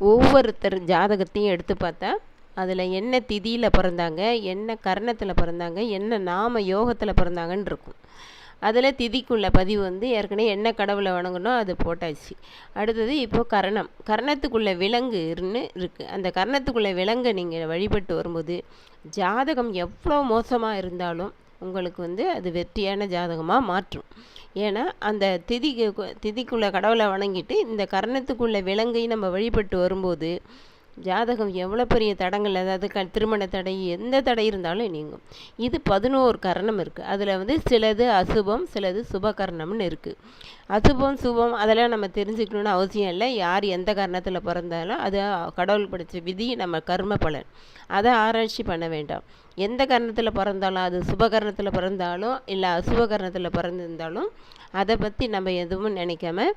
ஒவ்வொருத்தர் ஜாதகத்தையும் எடுத்து பார்த்தா அதில் என்ன திதியில் பிறந்தாங்க என்ன கர்ணத்தில் பிறந்தாங்க என்ன நாம யோகத்தில் பிறந்தாங்கன்னு இருக்கும். அதில் திதிக்குள்ள பதிவு வந்து ஏற்கனவே என்ன கடவுளை வணங்கணும் அது போட்டாச்சு. அடுத்தது இப்போது கரணம். கரணத்துக்குள்ளே விலங்குன்னு இருக்குது அந்த கரணத்துக்குள்ளே விலங்கை நீங்கள் வழிபட்டு வரும்போது ஜாதகம் எவ்வளோ மோசமாக இருந்தாலும் உங்களுக்கு வந்து அது வெற்றியான ஜாதகமாக மாற்றும். ஏன்னா அந்த திதிக்கு திதிக்குள்ளே கடவுளை வணங்கிட்டு இந்த கரணத்துக்குள்ளே விலங்கையும் நம்ம வழிபட்டு வரும்போது ஜாதகம் எவ்வளோ பெரிய தடங்கள் அதாவது க திருமண தடை எந்த தடை இருந்தாலும் நீங்கும். இது பதினோரு கரணம் இருக்குது அதில் வந்து சிலது அசுபம் சிலது சுபகரணம்னு இருக்குது அசுபம் சுபம் அதெல்லாம் நம்ம தெரிஞ்சுக்கணுன்னு அவசியம் இல்லை. யார் எந்த கரணத்தில் பிறந்தாலும் அது கடவுள் படித்த விதி நம்ம கர்ம பலன். அதை ஆராய்ச்சி பண்ண வேண்டாம். எந்த கரணத்தில் பிறந்தாலும் அது சுபகரணத்தில் பிறந்தாலும் இல்லை அசுபகரணத்தில் பிறந்திருந்தாலும் அதை பற்றி நம்ம எதுவும் நினைக்காம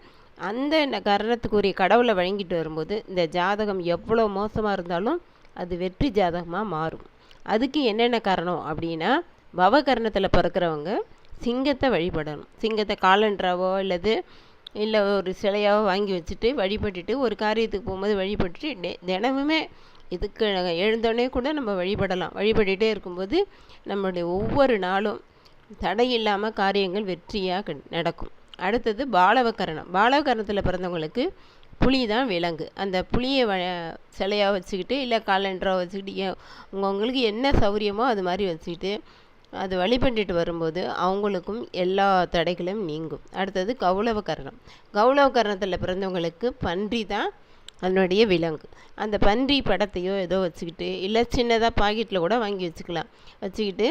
அந்த கரணத்துக்குரிய கடவுளை வழங்கிட்டு வரும்போது இந்த ஜாதகம் எவ்வளோ மோசமாக இருந்தாலும் அது வெற்றி ஜாதகமாக மாறும். அதுக்கு என்னென்ன காரணம் அப்படின்னா பவகரணத்தில் பிறக்கிறவங்க சிங்கத்தை வழிபடணும். சிங்கத்தை காலன்றாவோ இல்லது இல்லை ஒரு சிலையாவோ வாங்கி வச்சுட்டு வழிபட்டுட்டு ஒரு காரியத்துக்கு போகும்போது வழிபட்டுட்டு தினமுமே இதுக்கு எழுந்தோடனே கூட நம்ம வழிபடலாம். வழிபட்டுகிட்டே இருக்கும்போது நம்மளுடைய ஒவ்வொரு நாளும் தடை இல்லாமல் காரியங்கள் வெற்றியாக நடக்கும். அடுத்தது பாலவகரணம் பாலவகரணத்தில் பிறந்தவங்களுக்கு புலி தான் விலங்கு. அந்த புளியை வ சிலையாக வச்சுக்கிட்டு இல்லை காலண்டராக வச்சுக்கிட்டு உங்களுக்கு என்ன சௌரியமோ அது மாதிரி வச்சுக்கிட்டு அது பண்ணிட்டு வரும்போது அவங்களுக்கும் எல்லா தடைகளும் நீங்கும். அடுத்தது கௌளவ கரணம் கௌளவ கரணத்தில் பிறந்தவங்களுக்கு பன்றி தான் அதனுடைய விலங்கு. அந்த பன்றி படத்தையோ ஏதோ வச்சுக்கிட்டு இல்லை சின்னதாக பாக்கெட்டில் கூட வாங்கி வச்சுக்கலாம். வச்சுக்கிட்டு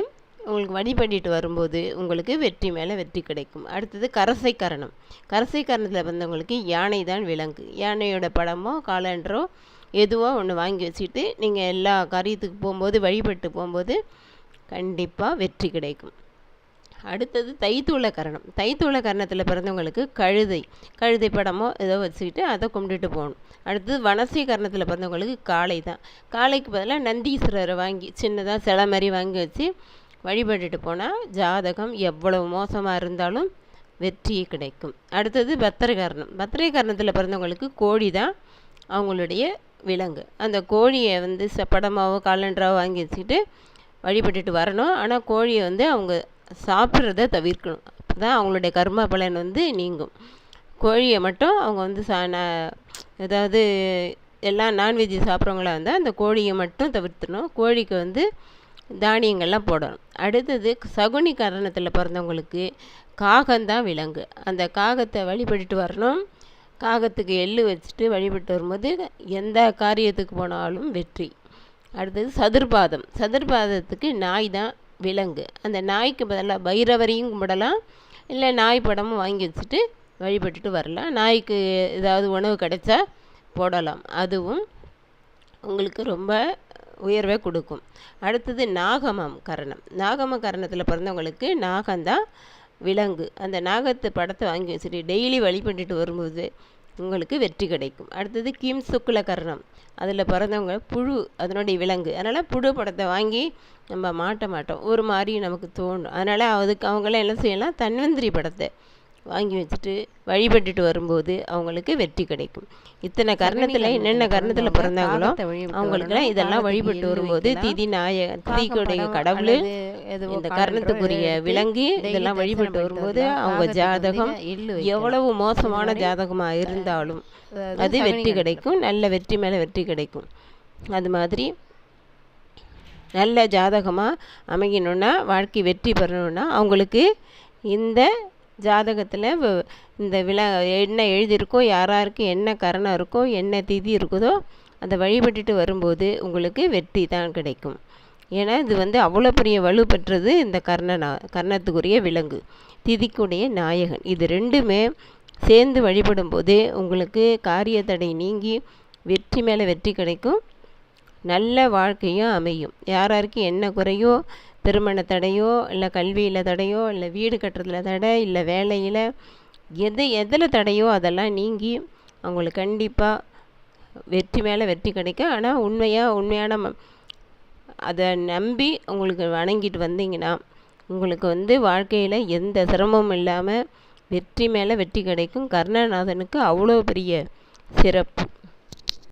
உங்களுக்கு வழிபடிட்டு வரும்போது உங்களுக்கு வெற்றி மேலே வெற்றி கிடைக்கும். அடுத்தது கரசை கரணம். கரசை கரணத்தில் வந்தவங்களுக்கு யானை தான் விலங்கு. யானையோட படமோ காலண்டரோ எதுவோ ஒன்று வாங்கி வச்சுட்டு நீங்கள் எல்லா காரியத்துக்கு போகும்போது வழிபட்டு போகும்போது கண்டிப்பாக வெற்றி கிடைக்கும். அடுத்தது தைத்தூள கரணம். தைத்தூள கரணத்தில் பிறந்தவங்களுக்கு கழுதை கழுதை படமோ ஏதோ வச்சுக்கிட்டு அதை கும்பிட்டுட்டு போகணும். அடுத்தது வனசை கரணத்தில் பிறந்தவங்களுக்கு காளை தான். காளைக்கு பதிலாக நந்தீஸ்வரரை வாங்கி சின்னதாக சிலை மாதிரி வாங்கி வச்சு வழிபட்டுட்டு போனால் ஜாதகம் எவ்வளவு மோசமாக இருந்தாலும் வெற்றி கிடைக்கும். அடுத்தது பத்திரகரணம். கரணம் பிறந்தவங்களுக்கு கோழி தான் அவங்களுடைய விலங்கு. அந்த கோழியை வந்து படமாவோ காலண்டராவோ வாங்கி வச்சுக்கிட்டு வழிபட்டுட்டு வரணும். ஆனால் கோழியை வந்து அவங்க சாப்பிட்றத தவிர்க்கணும். அப்போ தான் அவங்களுடைய கர்ம பலன் வந்து நீங்கும். கோழியை மட்டும் அவங்க வந்து சா ஏதாவது எல்லாம் நான்வெஜ் சாப்பிட்றவங்களா இருந்தால் அந்த கோழியை மட்டும் தவிர்த்தணும் கோழிக்கு வந்து தானியங்கள்லாம் போடணும். அடுத்தது சகுனி கரணத்தில் பிறந்தவங்களுக்கு காகம்தான் விலங்கு. அந்த காகத்தை வழிபட்டுட்டு வரணும். காகத்துக்கு எள்ளு வச்சுட்டு வழிபட்டு வரும்போது எந்த காரியத்துக்கு போனாலும் வெற்றி. அடுத்தது சதுர்பாதம். சதுர்பாதத்துக்கு நாய் தான் விலங்கு. அந்த நாய்க்கு பதிலாக பைரவரையும் கும்பிடலாம். இல்லை நாய் படமும் வாங்கி வச்சுட்டு வழிபட்டுட்டு வரலாம். நாய்க்கு ஏதாவது உணவு கிடைச்சா போடலாம். அதுவும் உங்களுக்கு ரொம்ப உயர்வை கொடுக்கும். அடுத்தது நாகமம் கரணம். நாகம கரணத்தில் பிறந்தவங்களுக்கு நாகம்தான் விலங்கு. அந்த நாகத்து படத்தை வாங்கி வச்சுட்டு டெய்லி வழிபட்டுட்டு வரும்போது உங்களுக்கு வெற்றி கிடைக்கும். அடுத்தது கிம் சுக்குல கரணம். அதில் பிறந்தவங்க புழு அதனுடைய விலங்கு. அதனால் புழு படத்தை வாங்கி நம்ம மாட்ட மாட்டோம். ஒரு மாதிரி நமக்கு தோணும். அதனால் அதுக்கு அவங்களாம் என்ன செய்யலாம்? தன்வந்திரி படத்தை வாங்கி வச்சுட்டு வழிபட்டுட்டு வரும்போது அவங்களுக்கு வெற்றி கிடைக்கும். இத்தனை கர்ணத்தில் என்னென்ன கர்ணத்தில் பிறந்தாங்களோ அவங்களுக்குலாம் இதெல்லாம் வழிபட்டு வரும்போது திதி நாய திதிக்குடைய கடவுள் இந்த கர்ணத்துக்குரிய விலங்கு இதெல்லாம் வழிபட்டு வரும்போது அவங்க ஜாதகம் எவ்வளவு மோசமான ஜாதகமாக இருந்தாலும் அது வெற்றி கிடைக்கும் நல்ல வெற்றி மேலே வெற்றி கிடைக்கும். அது மாதிரி நல்ல ஜாதகமாக அமைக்கணுன்னா வாழ்க்கை வெற்றி பெறணுன்னா அவங்களுக்கு இந்த ஜாதகத்தில் இந்த விழா என்ன எழுதியிருக்கோ யார் யாருக்கு என்ன கரணம் இருக்கோ என்ன திதி இருக்குதோ அதை வழிபட்டுட்டு வரும்போது உங்களுக்கு வெற்றி தான் கிடைக்கும். ஏன்னா இது வந்து அவ்வளோ பெரிய வலு பெற்றது இந்த கர்ணனா கர்ணத்துக்குரிய விலங்கு. திதிக்குடைய நாயகன். இது ரெண்டுமே சேர்ந்து வழிபடும் போதே உங்களுக்கு காரிய தடை நீங்கி வெற்றி மேலே வெற்றி கிடைக்கும். நல்ல வாழ்க்கையும் அமையும். யார் யாருக்கு என்ன குறையோ திருமண தடையோ இல்லை கல்வியில் தடையோ இல்லை வீடு கட்டுறதுல தடை இல்லை வேலையில் எது எதில் தடையோ அதெல்லாம் நீங்கி அவங்களுக்கு கண்டிப்பாக வெற்றி மேலே வெற்றி கிடைக்கும் ஆனால் உண்மையாக உண்மையான அதை நம்பி உங்களுக்கு வணங்கிட்டு வந்தீங்கன்னா உங்களுக்கு வந்து வாழ்க்கையில் எந்த சிரமமும் இல்லாமல் வெற்றி மேலே வெற்றி கிடைக்கும். கருணாநாதனுக்கு அவ்வளோ பெரிய சிறப்பு.